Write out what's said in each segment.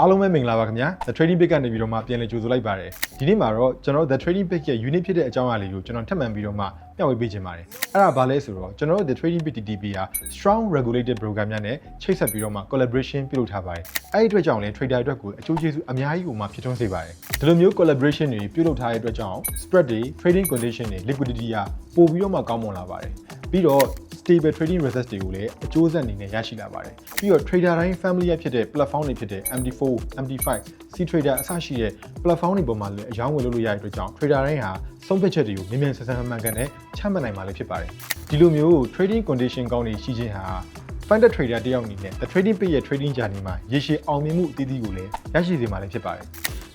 အားလုံးပဲမင်္ဂလာပါခင်ဗျာ The Trading Pick ကနေပြီးတော့မှပြန်လည်ကြိုဆိုလိုက်ပါတယ်ဒီနေ့မှာတော့ကျွန်တော်တို့ The Trading Pick ရဲ့ unit ဖြစ်တဲ့အကြောင်းအရာလေးကိုကျွန်တော်ထပ်မံပြီးတော့မှမျှဝေပေးခြင်းပါတယ်အဲ့ဒါဘာလဲဆိုတော့ကျွန်တော်တို့ The Trading Pick TTP ဟာ strong regulated program များနဲ့ချိတ်ဆက်ပြီးတော့မှ collaboration ပြုလုပ်ထားပါတယ်အဲ့ဒီအတွက်ကြောင့်လည်း trader အတွက်ကိုအကျိုးကျေးဇူးအများကြီးကိုမှဖြစ်ထွန်းစေပါတယ်ဒီလိုမျိုး collaboration တွေပြုလုပ်ထားတဲ့အတွက်ကြောင့် spread တွေ trading condition တွေ liquidity ကပိုပြီးတော့မှကောင်းမွန်လာပါတယ်ပြီးတော့ stable trading results တွေကိုလည်းအကျိုးဆက်အနေနဲ့ရရှိလာပါတယ်ပြီးတော့ trader တိုင်း family ရဖြစ်တဲ့ platform တွေဖြစ်တဲ့ MD4 MD5 C trader အစရှိတဲ့ platform တွေပေါ်မှာလည်းအယောင်းဝယ်လုပ်လို့ရတဲ့အတွက်ကြောင့် trader တိုင်းဟာဆုံးဖြတ်ချက်တွေကိုမြင်မြန်ဆန်ဆန်မှန်ကန်နဲ့ချမှတ်နိုင်မှာလည်းဖြစ်ပါတယ်ဒီလိုမျိုး trading condition ကောင်းတွေရှိခြင်းဟာ funded trader တယောက်အနေနဲ့ the trading page ရဲ့ trading journey မှာရေရှည်အောင်မြင်မှုအသီးသီးကိုလည်းရရှိစေမှာလည်းဖြစ်ပါတယ်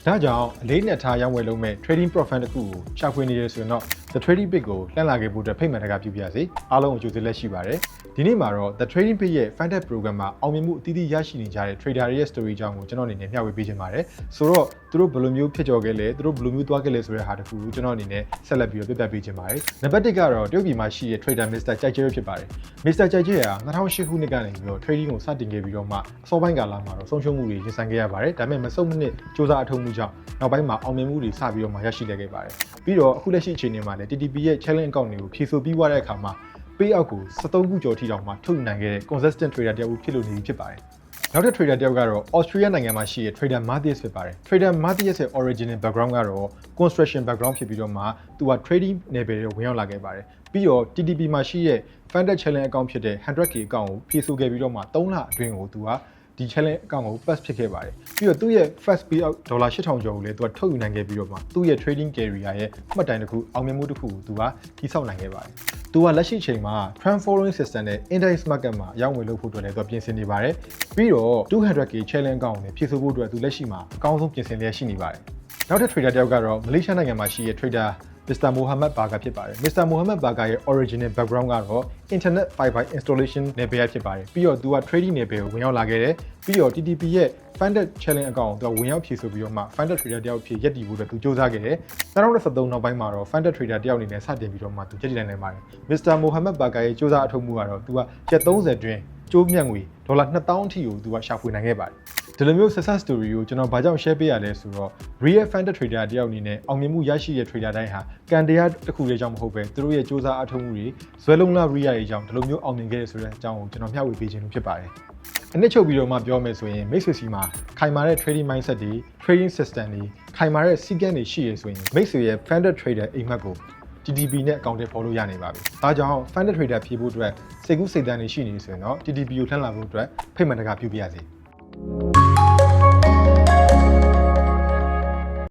ဒါကြောင့်အလေးနဲ့ထားရောင်းဝယ်လုပ်မဲ့ trading profit တစ်ခုကိုရှာဖွေနေရဆိုရင်တော့ the trading page ကိုလှမ်းလာခဲ့ဖို့အတွက်ဖိတ်မှန်တကပြုပြစေအားလုံးအကျိုးကျေးလက်ရှိပါတယ်ဒီနေ့မှာတော့ the trading page ရဲ့ funded program မှာအောင်မြင်မှုအသီးသီးရရှိနေကြတဲ့ trader တွေရဲ့ story အကြောင်းကိုကျွန်တော်အနေနဲ့မျှဝေပေးခြင်းပါတယ်ဆိုတော့သူတို့ဘယ်လိုမျိုးဖြစ်ကြော်ခဲ့လဲသူတို့ဘယ်လိုမျိုးသွားခဲ့လဲဆိုတဲ့ဟာတစ်ခုကိုကျွန်တော်အနေနဲ့ဆက်လက်ပြီးတော့ပြပြပေးခြင်းပါတယ်နံပါတ်1ကတော့တရုတ်ပြည်မှာရှိတဲ့ trader Mr. ကြိုက်ကျဲဖြစ်ပါတယ် Mr. ကြိုက်ကျဲက2008ခုနှစ်ကနေပြီးတော့ trading ကိုစတင်ခဲ့ပြီးတော့မှအစောပိုင်းကာလမှာတော့ဆုံးရှုံးမှုတွေရင်ဆိုင်ခဲ့ရပါတယ်ဒါပေမဲ့မဆုံးမနစ်စ조사အထောက်မှုကြောင့်နောက်ပိုင်းမှာအောင်မြင်မှုတွေစပြီးတော့မှရရှိခဲ့ခဲ့ပါတယ်ပြီးတော့အခုလက်ရှိအခြေအနေမှာလည်း TTP ရဲ့ challenge account တွေကိုဖြည့်ဆို့ပြီးွားတဲ့အခါမှာ payout ကို73ခုကျော်ထိတောင်မှထုတ်ယူနိုင်ခဲ့တဲ့ consistent trader တယောက်ဖြစ်လို့နေပြီဖြစ်ပါတယ်နောက်တဲ့ trader တယောက်ကတော့ Australia နိုင်ငံမှာရှိတဲ့ trader Matthias ဖြစ်ပါတယ် trader Matthias ရဲ့ original background ကတော့ construction background ဖြစ်ပြီးတော့မှသူက trading နယ်ပယ်တွေဝင်ရောက်လာခဲ့ပါတယ်ပြီးတော့ TTP မှာရှိတဲ့ funded challenge account ဖြစ်တဲ့ 100k account ကိုဖြည့်ဆို့ခဲ့ပြီးတော့မှ3လအတွင်းကိုသူက ဒီ challenge account ကို pass ဖြစ်ခဲ့ပါတယ်ပြီးတော့သူ့ရဲ့ first payout ဒေါ်လာ8000ကျော်ကိုလည်းသူကထုတ်ယူနိုင်ခဲ့ပြီးတော့မှသူ့ရဲ့ trading career ရဲ့မှတ်တိုင်တစ်ခုအောင်မြင်မှုတစ်ခုကိုသူကထိဆောက်နိုင်ခဲ့ပါတယ်သူကလက်ရှိချိန်မှာ trend following system နဲ့ index market မှာအရောက်ငွေလုပ်ဖို့အတွက်လည်းသူပြင်ဆင်နေပါတယ်ပြီးတော့ 200k challenge account ကိုလည်းဖြည့်ဆို့ဖို့အတွက်သူလက်ရှိမှာအကောင်းဆုံးပြင်ဆင်လျက်ရှိနေပါတယ်နောက်ထပ် trader တယောက်ကတော့မလေးရှားနိုင်ငံမှာရှိတဲ့ trader Mr. Mohammed Baga ဖြစ်ပါတယ် Mr. Mohammed Baga ရဲ့ original background ကတော့ internet fiber installation နယ်ပယ်ဖြစ်ပါတယ်ပြီးတော့သူက trading နယ်ပယ်ကိုဝင်ရောက်လာခဲ့တယ်ပြီးတော့ TTP ရဲ့ funded challenge account ကိုသူကဝင်ရောက်ဖြည့်ဆို့ပြီးတော့မှ funded trader တယောက်ဖြစ်ရက်တည်ဖို့အတွက်သူစ조사ခဲ့တယ်2023နောက်ပိုင်းမှာတော့ funded trader တယောက်အနေနဲ့စတင်ပြီးတော့မှသူရက်တည်နိုင်နိုင်ပါတယ် Mr. Mohammed Baga ရဲ့စ조사အထောက်မှုကတော့သူကရက်30တွင်ကျိုးမြတ်ငွေဒေါ်လာ2000အထိကိုသူကရှာဖွေနိုင်ခဲ့ပါတယ် ဒီလိုမျိုး success story ကိုကျွန်တော်ဘာကြောင့် share ပေးရလဲဆိုတော့ real funded trader တယောက်အနေနဲ့အောင်မြင်မှုရရှိတဲ့ trader တိုင်းဟာကံတရားတစ်ခုလေးကြောင့်မဟုတ်ပဲသူတို့ရဲ့စ조사အထောက်မှုတွေဇွဲလုံးလာ real ရဲ့အကြောင်းဒီလိုမျိုးအောင်မြင်ခဲ့ရဆိုတဲ့အကြောင်းကိုကျွန်တော်မျှဝေပေးခြင်းလို့ဖြစ်ပါတယ်အနစ်ချုပ်ပြီးတော့မှပြောမယ်ဆိုရင်မိတ်ဆွေစီမှာခိုင်မာတဲ့ trading mindset တွေ trading system တွေခိုင်မာတဲ့စီးကမ်းတွေရှိရဆိုရင်မိတ်ဆွေရဲ့ funded trader အိမ်မက်ကို TTP နဲ့အကောင့်တွေဖော်လို့ရနေပါပြီ။ဒါကြောင့် funded trader ဖြည့်ဖို့အတွက်စိတ်ကူးစိတ်တန်းတွေရှိနေဆိုရင်တော့ TTP ကိုထမ်းလာဖို့အတွက်ဖိတ်မှန်တကာပြုပြရစီ။